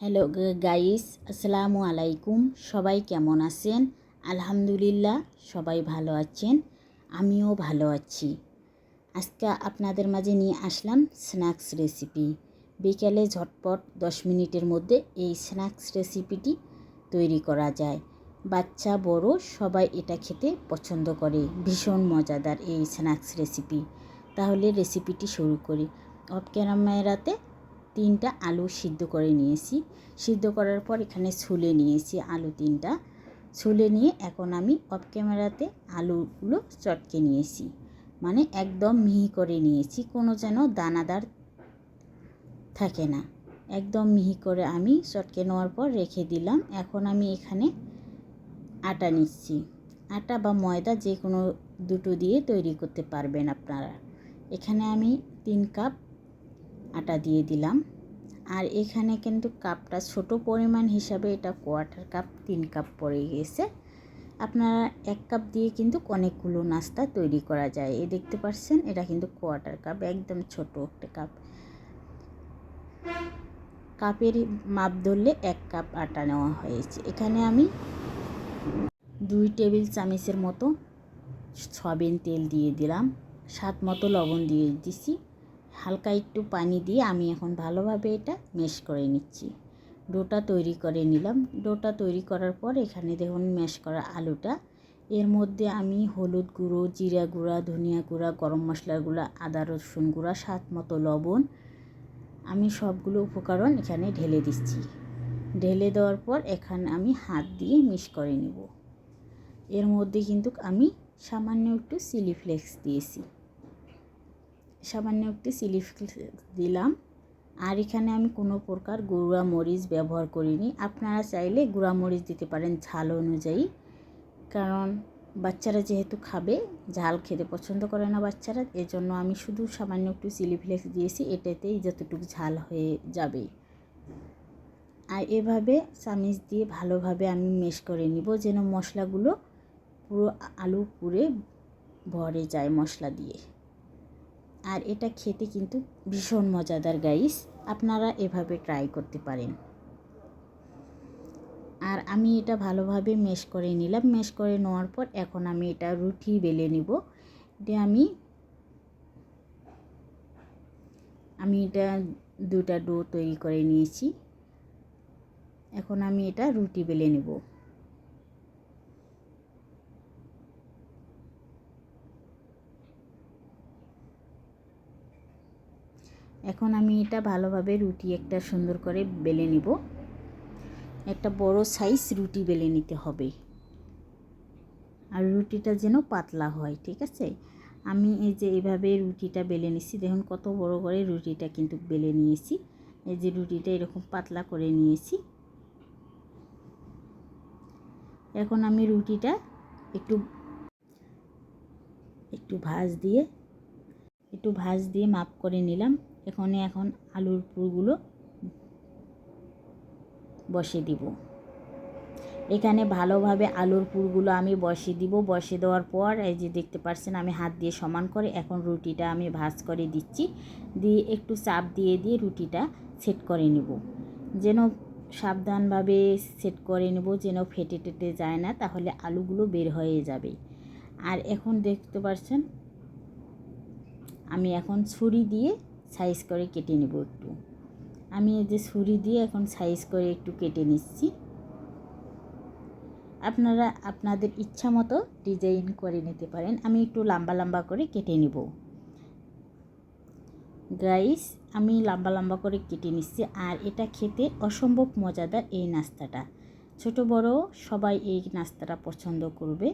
Hello guys আসসালামু আলাইকুম সবাই কেমন আছেন? আলহামদুলিল্লাহ সবাই ভালো আছেন, আমিও ভালো আছি। আজকে আপনাদের মাঝে নিয়ে আসলাম স্ন্যাক্স রেসিপি বিকেলে ঝটপট দশ মিনিটের মধ্যে এই স্ন্যাক্স রেসিপিটি তৈরি করা যায়। বাচ্চা, বড় সবাই এটা খেতে পছন্দ করে, ভীষণ মজাদার এই স্ন্যাক্স রেসিপি তাহলে রেসিপিটি শুরু করি। অফ ক্যামেরাতে তিনটা আলু সিদ্ধ করে নিয়েছি। সিদ্ধ করার পর এখানে ছুলে নিয়েছি আলু তিনটা। ছুলে নিয়ে এখন আমি অফ ক্যামেরাতে আলুগুলো চটকে নিয়েছি। মানে একদম মিহি করে নিয়েছি, কোনো যেন দানাদার থাকে না। একদম মিহি করে আমি চটকে নেওয়ার পর রেখে দিলাম। এখন আমি এখানে আটা নিচ্ছি। আটা বা ময়দা যে কোনো দুটো দিয়ে তৈরি করতে পারবেন আপনারা। এখানে আমি তিন কাপ আটা দিয়ে দিলাম। আর এখানে কিন্তু কাপটা ছোট পরিমাণ হিসাবে এটা কোয়ার্টার কাপ, তিন কাপ পড়ে গেছে। আপনারা এক কাপ দিয়ে কিন্তু অনেকগুলো নাস্তা তৈরি করা যায়। এ দেখতে পাচ্ছেন, এটা কিন্তু কোয়ার্টার কাপ, একদম ছোট একটা কাপ। কাপের মাপ ধরলে এক কাপ আটা নেওয়া হয়েছে। এখানে আমি দুই টেবিল চামচের মতো সয়াবিন তেল দিয়ে দিলাম। স্বাদ মতো লবণ দিয়ে দিছি। হালকা একটু পানি দিয়ে আমি এখন ভালোভাবে এটা মেশ করে নিচ্ছি। ডোটা তৈরি করে নিলাম। ডোটা তৈরি করার পর এখানে দেখুন ম্যাশ করা আলুটা। এর মধ্যে আমি হলুদ গুঁড়ো, জিরা গুঁড়া, ধনিয়া গুঁড়া, গরম মশলার গুঁড়া, আদা, রসুন গুঁড়া, স্বাদ মতো লবণ আমি সবগুলো উপকরণ এখানে ঢেলে দিচ্ছি। ঢেলে দেওয়ার পর এখানে আমি হাত দিয়ে মিশ করে নেব। এর মধ্যে কিন্তু আমি সামান্য একটু চিলি ফ্লেক্স দিয়েছি। সামান্য একটি চিলি দিলাম। আর এখানে আমি কোনো প্রকার গুঁড়া মরিচ ব্যবহার করিনি। আপনারা চাইলে গুঁড়া মরিচ দিতে পারেন ঝাল অনুযায়ী। কারণ বাচ্চারা যেহেতু খাবে, ঝাল খেতে পছন্দ করে না বাচ্চারা, এজন্য আমি শুধু সামান্য একটু চিলি ফ্লেক্স দিয়েছি। এটাতেই যতটুকু ঝাল হয়ে যাবে। আর এভাবে চামিচ দিয়ে ভালোভাবে আমি মেশ করে নিব যেন মশলাগুলো পুরো আলু পুরে ভরে যায় মশলা দিয়ে। আর এটা খেতে কিন্তু ভীষণ মজাদার গাইস আপনারা এভাবে ট্রাই করতে পারেন। আর আমি এটা ভালোভাবে মেশ করে নিলাম। মেশ করে নেওয়ার পর এখন আমি এটা রুটি বেলে নিব। এটা আমি আমি এটা দুটা ডো তৈরি করে নিয়েছি। এখন আমি এটা রুটি বেলে নেব। এখন আমি এটা ভালোভাবে রুটি একটা সুন্দর করে বেলে নিব। একটা বড় সাইজ রুটি বেলে নিতে হবে। আর রুটিটা যেন পাতলা হয়, ঠিক আছে? আমি এই যে এইভাবে রুটিটা বেলে নিছি, দেখুন কত বড় করে রুটিটা কিন্তু বেলে নিয়েছি। এই যে রুটিটা এরকম পাতলা করে নিয়েছি। এখন আমি রুটিটা একটু একটু ভাজ দিয়ে, একটু ভাজ দিয়ে মাপ করে নিলাম। এখানে এখন আলুর পুরগুলো বসে দিব। এখানে ভালোভাবে আলুর পুরগুলো আমি বসে দিব। বসে দেওয়ার পর এই যে দেখতে পাচ্ছেন আমি হাত দিয়ে সমান করে এখন রুটিটা আমি ভাজ করে দিচ্ছি। দিয়ে একটু চাপ দিয়ে দিয়ে রুটিটা সেট করে নেব। যেন সাবধানভাবে সেট করে নেব, যেন ফেটে টেটে যায় না, তাহলে আলুগুলো বের হয়ে যাবে। আর এখন দেখতে পাচ্ছেন, আমি এখন ছুরি দিয়ে সাইজ করে কেটে নেব একটু। আমি এই যে ছুরি দিয়ে এখন সাইজ করে একটু কেটে নিচ্ছি। আপনারা আপনাদের ইচ্ছা মতো ডিজাইন করে নিতে পারেন। আমি একটু লম্বা লম্বা করে কেটে নেব। গাইস আমি লম্বা লম্বা করে কেটে নিচ্ছি। আর এটা খেতে অসম্ভব মজাদার এই নাস্তাটা। ছোট বড় সবাই এই নাস্তাটা পছন্দ করবে।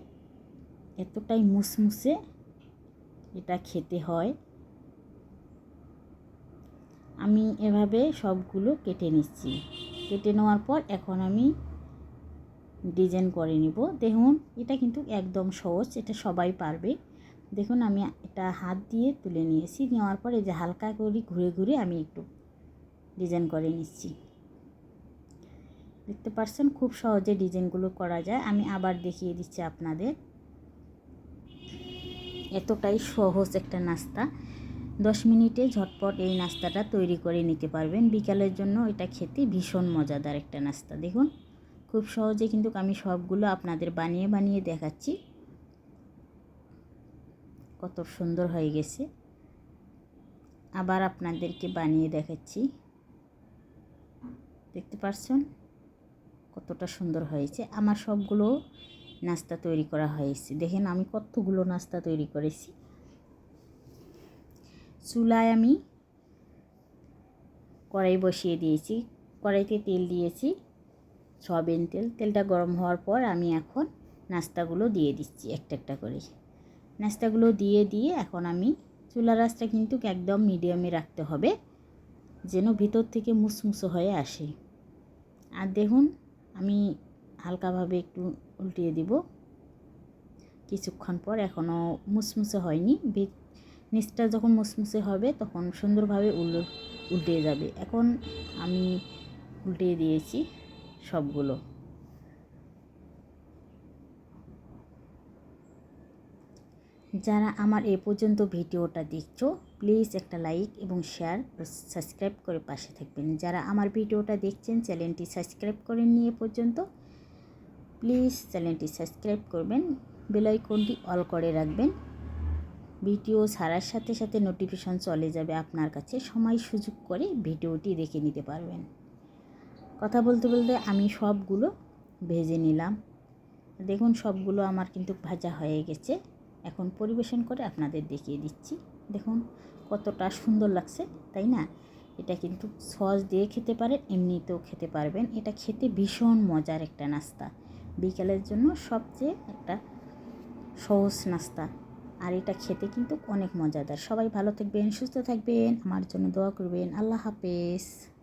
এতটাই মুসমুসে এটা খেতে হয়। আমি এভাবে সবগুলো কেটে নিচ্ছি। কেটে নেওয়ার পর এখন আমি ডিজাইন করে নিব। দেখুন, এটা কিন্তু একদম সহজ, এটা সবাই পারবে। দেখুন, আমি এটা হাত দিয়ে তুলে নিয়েছি। নেওয়ার পর যে হালকা করে ঘুরে ঘুরে আমি একটু ডিজাইন করে নিচ্ছি। দেখতে পাচ্ছেন, খুব সহজে ডিজাইনগুলো করা যায়। আমি আবার দেখিয়ে দিচ্ছি আপনাদের। এতটাই সহজ একটা নাস্তা। দশ মিনিটে ঝটপট এই নাস্তাটা তৈরি করে নিতে পারবেন। বিকালের জন্য এটা খেতে ভীষণ মজাদার একটা নাস্তা, দেখুন। খুব সহজে কিন্তু আমি সবগুলো আপনাদের বানিয়ে বানিয়ে দেখাচ্ছি। কত সুন্দর হয়ে গেছে। আবার আপনাদেরকে বানিয়ে দেখাচ্ছি। দেখতে পারছেন? কতটা সুন্দর হয়েছে। আমার সবগুলো নাস্তা তৈরি করা হয়েছে। দেখেন আমি কতগুলো নাস্তা তৈরি করেছি। চুলায় আমি কড়াই বসিয়ে দিয়েছি। কড়াইতে তেল দিয়েছি, সয়াবিন তেল। তেলটা গরম হওয়ার পর আমি এখন নাস্তাগুলো দিয়ে দিচ্ছি একটা একটা করে। নাস্তাগুলো দিয়ে দিয়ে এখন আমি চুলা রাসটা কিন্তু একদম মিডিয়ামে রাখতে হবে, যেন ভিতর থেকে মুসমুসো হয়ে আসে। আর দেখুন, আমি হালকাভাবে একটু উল্টিয়ে দিব। কিছুক্ষণ পর এখনও মুসমুসে হয়নি নিচটা যখন মুসমুসে হবে, তখন সুন্দরভাবে উল উল্টে যাবে। এখন আমি উল্টে দিয়েছি সবগুলো। যারা আমার এ পর্যন্ত ভিডিওটা দেখছ প্লিজ একটা লাইক এবং শেয়ার সাবস্ক্রাইব করে পাশে থাকবেন। যারা আমার ভিডিওটা দেখছেন চ্যানেলটি সাবস্ক্রাইব করেন নিয়ে পর্যন্ত প্লিজ চ্যানেলটি সাবস্ক্রাইব করবেন বেলাইকনটি অল করে রাখবেন। ভিডিও ছাড়ার সাথে সাথে নোটিফিকেশন চলে যাবে আপনার কাছে। সময় সুযোগ করে ভিডিওটি দেখে নিতে পারবেন। কথা বলতে বলতে আমি সবগুলো ভেজে নিলাম। দেখুন, সবগুলো আমার কিন্তু ভাজা হয়ে গেছে। এখন পরিবেশন করে আপনাদের দেখিয়ে দিচ্ছি। দেখুন, কতটা সুন্দর লাগছে, তাই না? এটা কিন্তু সস দিয়ে খেতে পারেন, এমনিতেও খেতে পারবেন। এটা খেতে ভীষণ মজার একটা নাস্তা। বিকালের জন্য সবচেয়ে একটা সহজ নাস্তা। আর এটা খেতে কিন্তু অনেক মজাদার। সবাই ভালো থাকবেন, সুস্থ থাকবেন, আমার জন্য দোয়া করবেন। আল্লাহ হাফেজ।